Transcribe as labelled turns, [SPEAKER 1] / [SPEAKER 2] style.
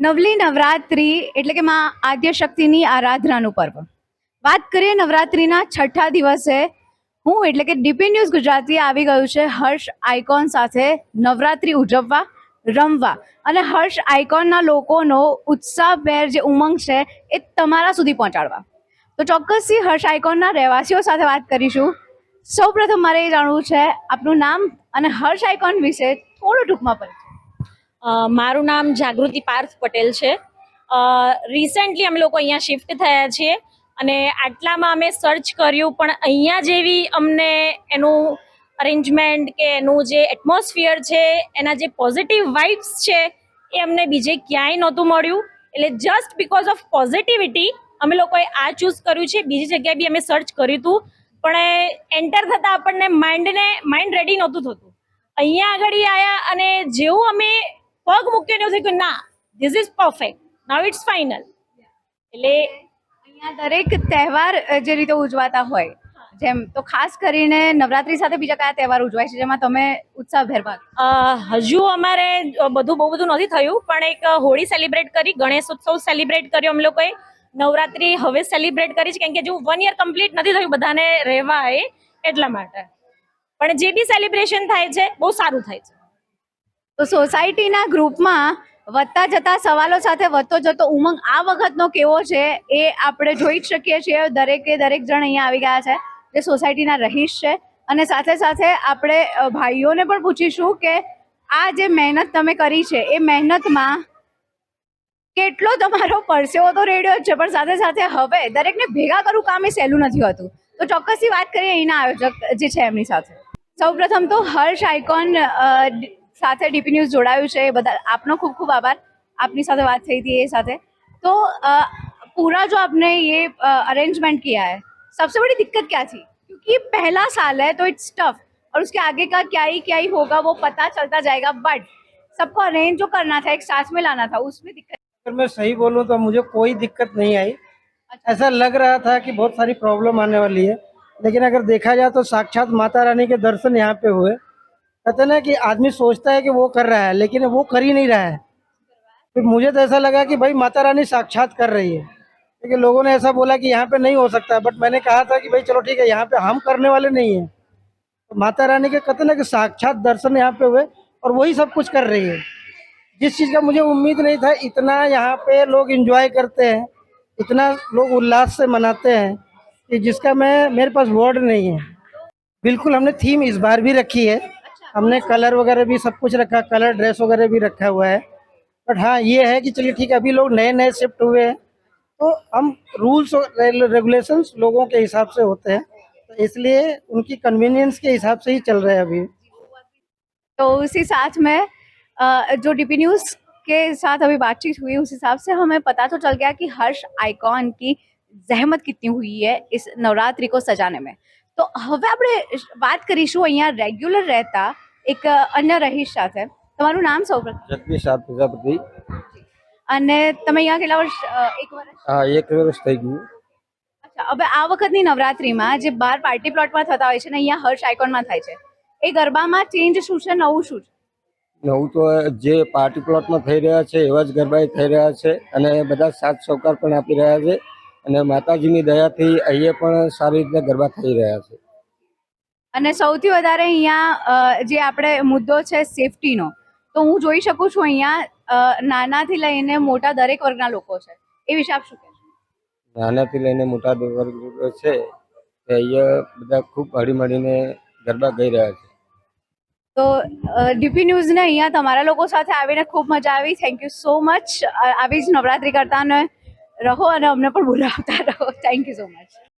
[SPEAKER 1] નવલી નવરાત્રિ એટલે કે માં આદ્યશક્તિની આરાધનાનું પર્વ. વાત કરીએ નવરાત્રિના છઠ્ઠા દિવસે, હું એટલે કે ડીપી ન્યૂઝ ગુજરાતી આવી ગયું છે હર્ષ આઇકોન સાથે નવરાત્રિ ઉજવવા, રમવા. અને હર્ષ આઇકોનના લોકોનો ઉત્સાહભેર જે ઉમંગ છે એ તમારા સુધી પહોંચાડવા. તો ચોક્કસથી હર્ષ આઇકોનના રહેવાસીઓ સાથે વાત કરીશું. સૌપ્રથમ મારે એ જાણવું છે, આપનું નામ અને હર્ષ આઇકોન વિશે થોડું ટૂંકમાં પરિચય
[SPEAKER 2] મારું નામ જાગૃતિ પાર્થ પટેલ છે. રિસેન્ટલી અમે લોકો અહીંયા શિફ્ટ થયા છીએ અને આટલામાં અમે સર્ચ કર્યું પણ અહીંયા જેવી અમને એનું અરેન્જમેન્ટ કે એનું જે એટમોસ્ફિયર છે, એના જે પોઝિટિવ વાઇબ્સ છે, એ અમને બીજે ક્યાંય નહોતું મળ્યું. એટલે જસ્ટ બિકોઝ ઓફ પોઝિટિવિટી અમે લોકોએ આ ચૂઝ કર્યું છે. બીજી જગ્યાએ બી અમે સર્ચ કર્યું હતું. પણ એન્ટર થતાં આપણને માઇન્ડને માઇન્ડ રેડી નહોતું થતું. અહીંયા આગળ આવ્યા અને જેવું અમે પગ મૂકીને એવું કે ના this is perfect now it's final એટલે
[SPEAKER 1] અહીંયા દરેક તહેવાર જે રીતે ઉજવાતા હોય જેમ તો ખાસ કરીને નવરાત્રી સાથે બીજા કયા તહેવાર ઉજવાય છે જેમાં તમે ઉત્સાહભેર ભાગ
[SPEAKER 2] હજુ અમારે બધું બહુ બધું નથી થયું પણ એક હોળી સેલિબ્રેટ કરી ગણેશ ઉત્સવ સેલિબ્રેટ કર્યો અમે લોકોએ. નવરાત્રી હવે સેલિબ્રેટ કરી છે કેમ કે હજુ વન યર કમ્પ્લીટ નથી થયું બધાને રહેવાય એટલા માટે. પણ જે બી સેલિબ્રેશન થાય છે બહુ સારું થાય છે.
[SPEAKER 1] તો સોસાયટીના ગ્રુપમાં વધતા જતા સવાલો સાથે વધતો જતો ઉમંગ આ વખતનો કેવો છે એ આપણે જોઈ જ શકીએ છીએ. દરેકે દરેક જણ અહીંયા આવી ગયા છે જે સોસાયટીના રહીશ છે. અને સાથે સાથે આપણે ભાઈઓને પણ પૂછીશું કે આ જે મહેનત તમે કરી છે, એ મહેનતમાં કેટલો તમારો પરસેવો તો રેડિયો છે, પણ સાથે સાથે હવે દરેકને ભેગા કરવું કામ એ સહેલું નથી હોતું. તો ચોક્કસથી વાત કરીએ અહીંના આયોજક જે છે એમની સાથે. સૌપ્રથમ તો હર્ષ આઇકોન સાથે ડીપી ન્યૂઝ જોડાયું છે એ બધા આપનો ખૂબ ખૂબ આભાર આપની સાથે बात થઈ थी ये સાથે तो अ, पूरा जो आपने ये अरेंजमेंट किया है सबसे बड़ी दिक्कत क्या थी क्योंकि पहला साल है तो इट्स टफ और उसके आगे का क्या ही क्या ही होगा वो पता चलता जाएगा बट सबको अरेंज जो करना था एक साथ में लाना था उसमें दिक्कत
[SPEAKER 3] अगर मैं सही बोलूं तो मुझे कोई दिक्कत नहीं आई ऐसा लग रहा था कि बहुत सारी प्रॉब्लम आने वाली है लेकिन अगर देखा जाए तो साक्षात माता रानी के दर्शन यहाँ पे हुए कहते ना कि आदमी सोचता है कि वो कर रहा है, लेकिन वो कर ही नहीं रहा है। फिर मुझे तो ऐसा लगा कि भाई माता रानी साक्षात कर रही है। लेकिन लोगों ने ऐसा बोला कि यहाँ पे नहीं हो सकता बट मैंने कहा था कि भाई चलो ठीक है, यहाँ पे हम करने वाले नहीं हैं। तो माता रानी के कहते ना कि साक्षात दर्शन यहाँ पे हुए और वही सब कुछ कर रही है। जिस चीज़ का मुझे उम्मीद नहीं था, इतना यहाँ पे लोग एंजॉय करते हैं, इतना लोग उल्लास से मनाते हैं कि जिसका मैं, मेरे पास वर्ड नहीं है। बिल्कुल हमने थीम इस बार भी रखी है। हमने कलर वगैरह भी सब कुछ रखा कलर ड्रेस वगैरह भी रखा हुआ है बट हाँ ये है कि चलिए ठीक है अभी लोग नए नए शिफ्ट हुए हैं तो हम रूल्स और रेगुलेशंस लोगों के हिसाब से होते हैं तो इसलिए उनकी कन्वीनियंस के हिसाब से ही चल रहे हैं अभी
[SPEAKER 1] तो उसी साथ में अ, जो डीपी न्यूज़ के साथ अभी बातचीत हुई उस हिसाब से हमें पता तो चल गया कि हर्ष आइकॉन की जहमत कितनी हुई है इस नवरात्रि को सजाने में તો હવે આપણે વાત કરીશું અહીંયા રેગ્યુલર રહેતા એક અન્ય રહીશ સાથે. તમારું નામ સૌ
[SPEAKER 4] જગદીશ આર પ્રજાપતિ.
[SPEAKER 1] અને તમે અહીંયા કેટલા વર્ષ એક વર્ષ?
[SPEAKER 4] હા એક વર્ષ થઈ ગયું.
[SPEAKER 1] અચ્છા હવે આ વખતની નવરાત્રીમાં જે બાર પાર્ટી પ્લોટમાં થતા હોય છે ને અહીંયા હર્ષ આઇકોનમાં થાય છે. એ ગરબામાં ચેન્જ શું છે નવું શું છે?
[SPEAKER 4] નવું તો જે પાર્ટી પ્લોટમાં થઈ રહ્યા છે એવા જ ગરબા થઈ રહ્યા છે અને બધા સાથ સહકાર પણ આપી રહ્યા છે અને માતાજીની દયાથી અહીંયા પણ સારી રીતે ગરબા થઈ રહ્યા છે.
[SPEAKER 1] અને સૌથી વધારે અહીંયા જે આપણે મુદ્દો છે સેફટીનો તો હું જોઈ શકું છું અહીંયા નાનાથી લઈને મોટા દરેક વર્ગના લોકો છે. એ વિશે આપ શું કહેશો?
[SPEAKER 4] નાનાથી લઈને મોટા વર્ગ છે તે અહીંયા બધા ખૂબ હળીમળીને ગરબા ગઈ રહ્યા છે.
[SPEAKER 1] તો ડીપી ન્યૂઝને અહીંયા તમારા લોકો સાથે આવીને ખૂબ મજા આવી. થેન્ક યુ સો મચ આવી જ નવરાત્રિ કરતા ને રહો અને અમને પણ બોલાવતા રહો. Thank you so much